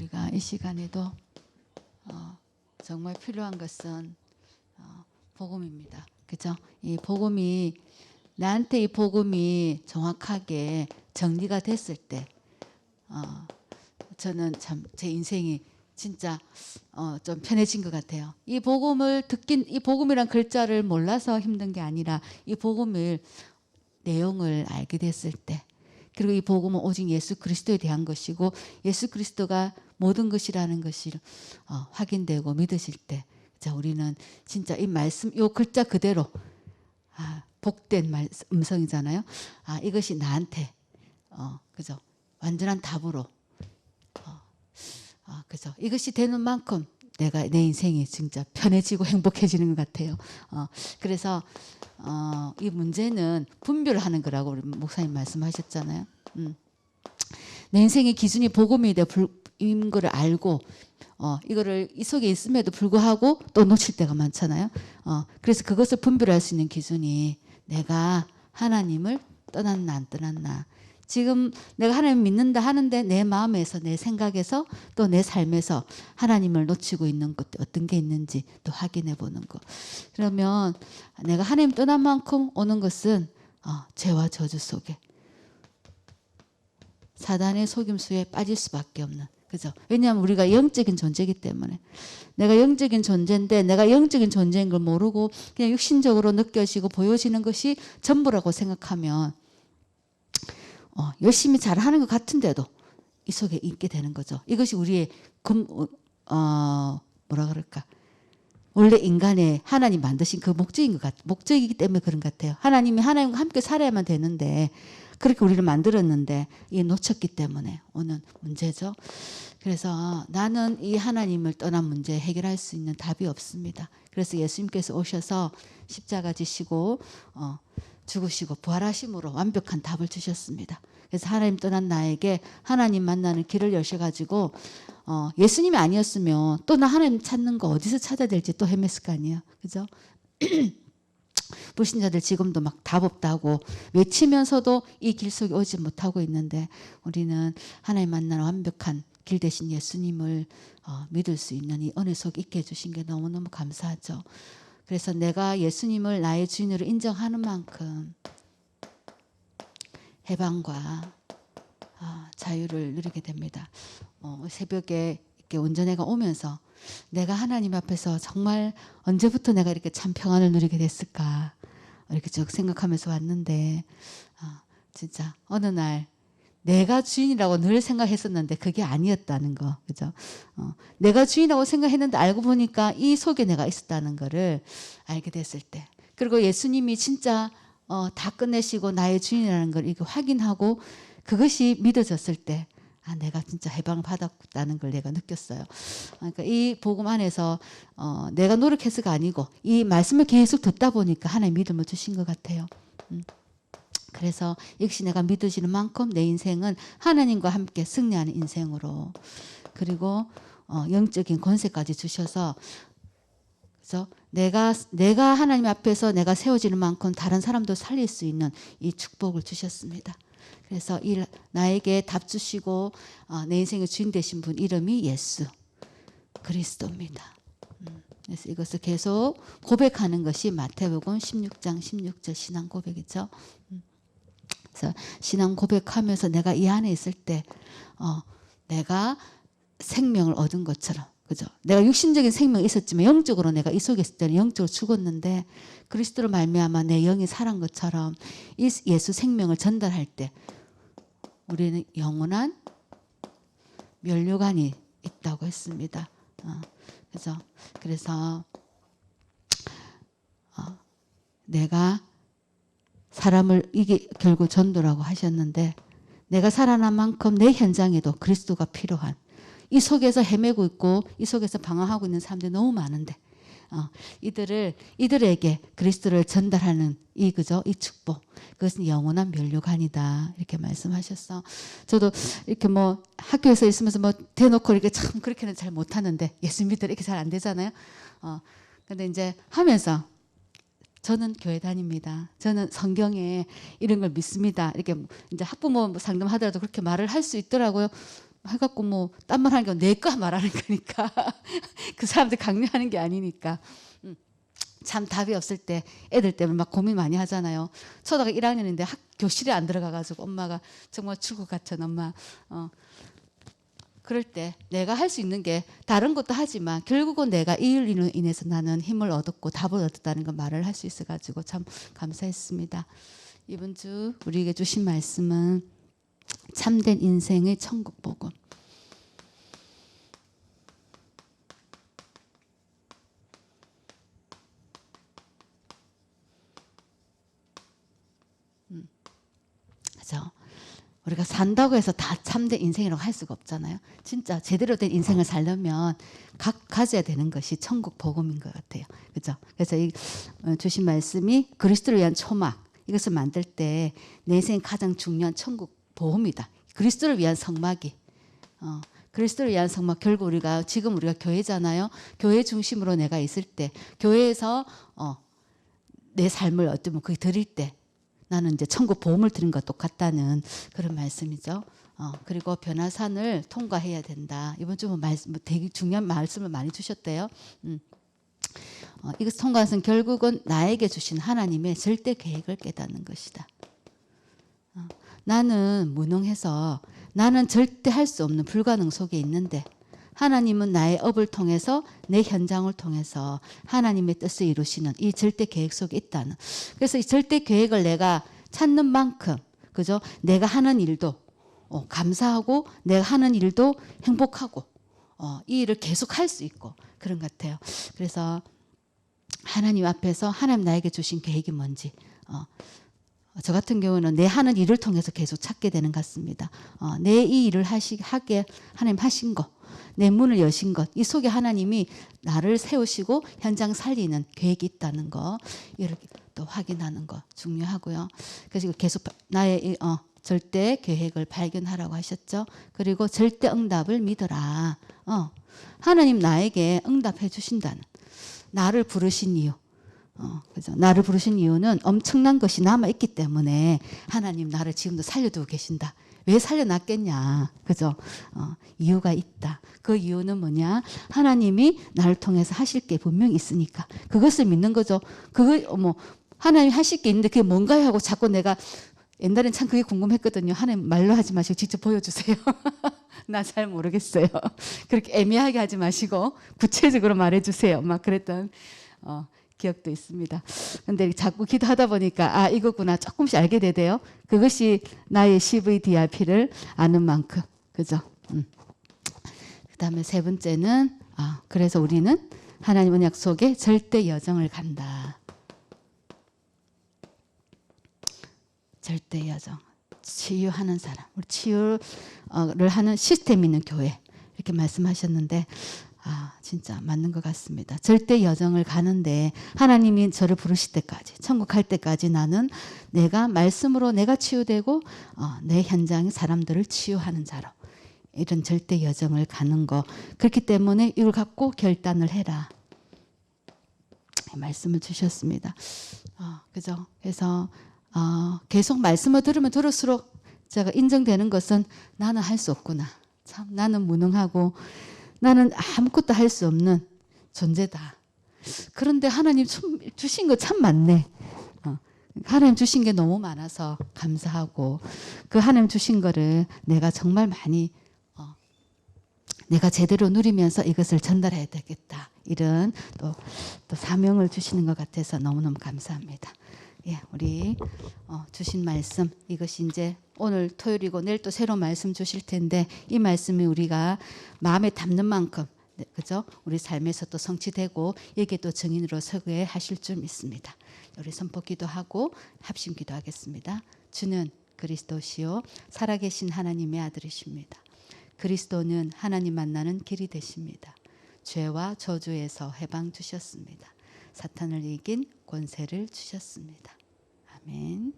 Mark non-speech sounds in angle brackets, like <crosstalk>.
우리가 이 시간에도 어, 정말 필요한 것은 어, 복음입니다. 그죠? 이 복음이 나한테 이 복음이 정확하게 정리가 됐을 때 어, 저는 참 제 인생이 진짜 어, 좀 편해진 것 같아요. 이 복음을 듣긴 이 복음이란 글자를 몰라서 힘든 게 아니라 이 복음을 내용을 알게 됐을 때 그리고 이 복음은 오직 예수 그리스도에 대한 것이고 예수 그리스도가 모든 것이라는 것이 어, 확인되고 믿으실 때 자, 우리는 진짜 이 말씀 요 글자 그대로 아, 복된 말, 음성이잖아요. 아, 이것이 나한테 어, 그죠? 완전한 답으로 어, 아, 그죠? 이것이 되는 만큼 내가 내 인생이 진짜 편해지고 행복해지는 것 같아요. 어, 그래서 어, 이 문제는 분별하는 거라고 우리 목사님 말씀하셨잖아요. 음. 내 인생의 기준이 복음이 돼 인 거를 알고 어, 이거를 이 속에 있음에도 불구하고 또 놓칠 때가 많잖아요. 어, 그래서 그것을 분별할 수 있는 기준이 내가 하나님을 떠났나 안 떠났나. 지금 내가 하나님 믿는다 하는데 내 마음에서 내 생각에서 또 내 삶에서 하나님을 놓치고 있는 것 어떤 게 있는지 또 확인해 보는 거. 그러면 내가 하나님 떠난 만큼 오는 것은 어, 죄와 저주 속에 사단의 속임수에 빠질 수밖에 없는 그죠? 왜냐하면 우리가 영적인 존재이기 때문에 내가 영적인 존재인데 내가 영적인 존재인 걸 모르고 그냥 육신적으로 느껴지고 보여지는 것이 전부라고 생각하면 어, 열심히 잘하는 것 같은데도 이 속에 있게 되는 거죠. 이것이 우리의 금, 어, 뭐라 그럴까? 원래 인간의 하나님 만드신 그 목적인 것 같, 목적이기 때문에 그런 것 같아요. 하나님이 하나님과 함께 살아야만 되는데 그렇게 우리를 만들었는데 이게 놓쳤기 때문에 오는 문제죠. 그래서 나는 이 하나님을 떠난 문제 해결할 수 있는 답이 없습니다. 그래서 예수님께서 오셔서 십자가 지시고 어, 죽으시고 부활하심으로 완벽한 답을 주셨습니다. 그래서 하나님 떠난 나에게 하나님 만나는 길을 여셔가지고 어, 예수님이 아니었으면 또 나 하나님 찾는 거 어디서 찾아야 될지 또 헤맸을 거 아니에요. 그죠? <clears throat> 불신자들 지금도 막 답 없다고 외치면서도 이 길 속에 오지 못하고 있는데 우리는 하나님 만나는 완벽한 길 대신 예수님을 어, 믿을 수 있는 이 은혜 속에 있게 해주신 게 너무너무 감사하죠. 그래서 내가 예수님을 나의 주인으로 인정하는 만큼 해방과 어, 자유를 누리게 됩니다. 어, 새벽에 이렇게 운전해가 오면서 내가 하나님 앞에서 정말 언제부터 내가 이렇게 참 평안을 누리게 됐을까 이렇게 쭉 생각하면서 왔는데 어, 진짜 어느 날 내가 주인이라고 늘 생각했었는데 그게 아니었다는 거 그죠? 어, 내가 주인이라고 생각했는데 알고 보니까 이 속에 내가 있었다는 거를 알게 됐을 때 그리고 예수님이 진짜 어, 다 끝내시고 나의 주인이라는 걸 이렇게 확인하고 그것이 믿어졌을 때 아, 내가 진짜 해방을 받았다는 걸 내가 느꼈어요. 그러니까 이 복음 안에서 어, 내가 노력해서가 아니고 이 말씀을 계속 듣다 보니까 하나님 믿음을 주신 것 같아요. 음. 그래서 역시 내가 믿어지는 만큼 내 인생은 하나님과 함께 승리하는 인생으로 그리고 어, 영적인 권세까지 주셔서 그래서 내가 내가 하나님 앞에서 내가 세워지는 만큼 다른 사람도 살릴 수 있는 이 축복을 주셨습니다. 그래서 이 나에게 답 주시고 어, 내 인생의 주인 되신 분 이름이 예수 그리스도입니다. 음, 그래서 이것을 계속 고백하는 것이 마태복음 16장 16절 신앙 고백이죠. 음, 그래서 신앙 고백하면서 내가 이 안에 있을 때 어, 내가 생명을 얻은 것처럼 그죠? 내가 육신적인 생명이 있었지만 영적으로 내가 이 속에 있을 때는 영적으로 죽었는데 그리스도로 말미암아 내 영이 살한 것처럼 이 예수 생명을 전달할 때 우리는 영원한 면류관이 있다고 했습니다. 어, 그래서 그래서 어, 내가 사람을 이게 결국 전도라고 하셨는데 내가 살아난 만큼 내 현장에도 그리스도가 필요한 이 속에서 헤매고 있고 이 속에서 방황하고 있는 사람들이 너무 많은데 어, 이들을 이들에게 그리스도를 전달하는 이 그죠 이 축복 그것은 영원한 면류관이다 이렇게 말씀하셨어. 저도 이렇게 뭐 학교에서 있으면서 뭐 대놓고 이렇게 참 그렇게는 잘 못하는데 예수 믿들 이렇게 잘 안 되잖아요. 어 근데 이제 하면서 저는 교회 다닙니다. 저는 성경에 이런 걸 믿습니다. 이렇게 이제 학부모 상담하더라도 그렇게 말을 할 수 있더라고요. 해갖고 뭐 딴 말 하는 게내거 말하는 거니까 <laughs> 그 사람들 강요하는 게 아니니까 음. 참 답이 없을 때 애들 때문에 막 고민 많이 하잖아요. 초등학교 1학년인데 학 교실에 안 들어가가지고 엄마가 정말 출구 같은 엄마 어 그럴 때 내가 할 수 있는 게 다른 것도 하지만 결국은 내가 이 일로 인해서 나는 힘을 얻었고 답을 얻었다는 걸 말을 할 수 있어가지고 참 감사했습니다. 이번 주 우리에게 주신 말씀은 참된 인생의 천국 복음. 음? 우리가 산다고 해서 다 참된 인생이라고 할 수가 없잖아요. 진짜 제대로 된 인생을 살려면 각 가져야 되는 것이 천국 복음인 것 같아요. 그죠? 그래서 이 어, 주신 말씀이 그리스도를 위한 초막 이것을 만들 때 내 인생 가장 중요한 천국 보험이다. 그리스도를 위한 성막이. 어, 그리스도를 위한 성막 결국 우리가 지금 우리가 교회잖아요. 교회 중심으로 내가 있을 때 교회에서 어, 내 삶을 어쩌면 그게 드릴 때 나는 이제 천국 보험을 드린 것 똑같다는 그런 말씀이죠. 어, 그리고 변화산을 통과해야 된다. 이번 주뭐 말씀 뭐 되게 중요한 말씀을 많이 주셨대요. 음. 어, 이것 통과해서 결국은 나에게 주신 하나님의 절대 계획을 깨닫는 것이다. 어, 나는 무능해서 나는 절대 할 수 없는 불가능 속에 있는데 하나님은 나의 업을 통해서 내 현장을 통해서 하나님의 뜻을 이루시는 이 절대 계획 속에 있다는. 그래서 이 절대 계획을 내가 찾는 만큼 그죠? 내가 하는 일도 어, 감사하고 내가 하는 일도 행복하고 어, 이 일을 계속 할 수 있고 그런 것 같아요. 그래서 하나님 앞에서 하나님 나에게 주신 계획이 뭔지 어, 저 같은 경우는 내 하는 일을 통해서 계속 찾게 되는 것 같습니다. 어, 내이 일을 하시, 하게 하나님 하신 거, 내 문을 여신 것, 이 속에 하나님이 나를 세우시고 현장 살리는 계획이 있다는 거, 이렇게 또 확인하는 거 중요하고요. 그래서 계속 나의 이, 어, 절대 계획을 발견하라고 하셨죠. 그리고 절대 응답을 믿어라. 어, 하나님 나에게 응답해 주신다는 나를 부르신 이유. 어, 그죠. 나를 부르신 이유는 엄청난 것이 남아 있기 때문에 하나님 나를 지금도 살려두고 계신다. 왜 살려놨겠냐. 그죠. 어, 이유가 있다. 그 이유는 뭐냐. 하나님이 나를 통해서 하실 게 분명히 있으니까. 그것을 믿는 거죠. 그거, 뭐, 하나님 하실 게 있는데 그게 뭔가요? 하고 자꾸 내가 옛날엔 참 그게 궁금했거든요. 하나님 말로 하지 마시고 직접 보여주세요. <laughs> 나 잘 모르겠어요. <laughs> 그렇게 애매하게 하지 마시고 구체적으로 말해주세요. 막 그랬던 어, 기억도 있습니다. 근데 자꾸 기도하다 보니까 아 이거구나 조금씩 알게 되대요. 그것이 나의 CVDRP를 아는 만큼 그죠. 음. 그다음에 세 번째는 아 그래서 우리는 하나님 언약 속에 절대 여정을 간다. 절대 여정. 치유하는 사람, 우리 치유를 하는 시스템 있는 교회 이렇게 말씀하셨는데 아 진짜 맞는 것 같습니다. 절대 여정을 가는데 하나님이 저를 부르실 때까지 천국 갈 때까지 나는 내가 말씀으로 내가 치유되고 어, 내 현장의 사람들을 치유하는 자로 이런 절대 여정을 가는 거 그렇기 때문에 이걸 갖고 결단을 해라 말씀을 주셨습니다. 어, 그죠? 그래서 어, 계속 말씀을 들으면 들을수록 제가 인정되는 것은 나는 할 수 없구나. 참 나는 무능하고 나는 아무것도 할 수 없는 존재다. 그런데 하나님 주신 거 참 많네. 어, 하나님 주신 게 너무 많아서 감사하고 그 하나님 주신 거를 내가 정말 많이 어, 내가 제대로 누리면서 이것을 전달해야 되겠다. 이런 또, 또 사명을 주시는 것 같아서 너무너무 감사합니다. 예, 우리 어, 주신 말씀 이것이 이제 오늘 토요일이고 내일 또 새로운 말씀 주실 텐데 이 말씀이 우리가 마음에 담는 만큼 네, 그죠? 우리 삶에서 또 성취되고 이게 또 증인으로 서게 하실 줄 믿습니다. 우리 선포 기도 하고 합심 기도 하겠습니다. 주는 그리스도시요 살아계신 하나님의 아들이십니다. 그리스도는 하나님 만나는 길이 되십니다. 죄와 저주에서 해방 주셨습니다. 사탄을 이긴 권세를 주셨습니다. 아멘.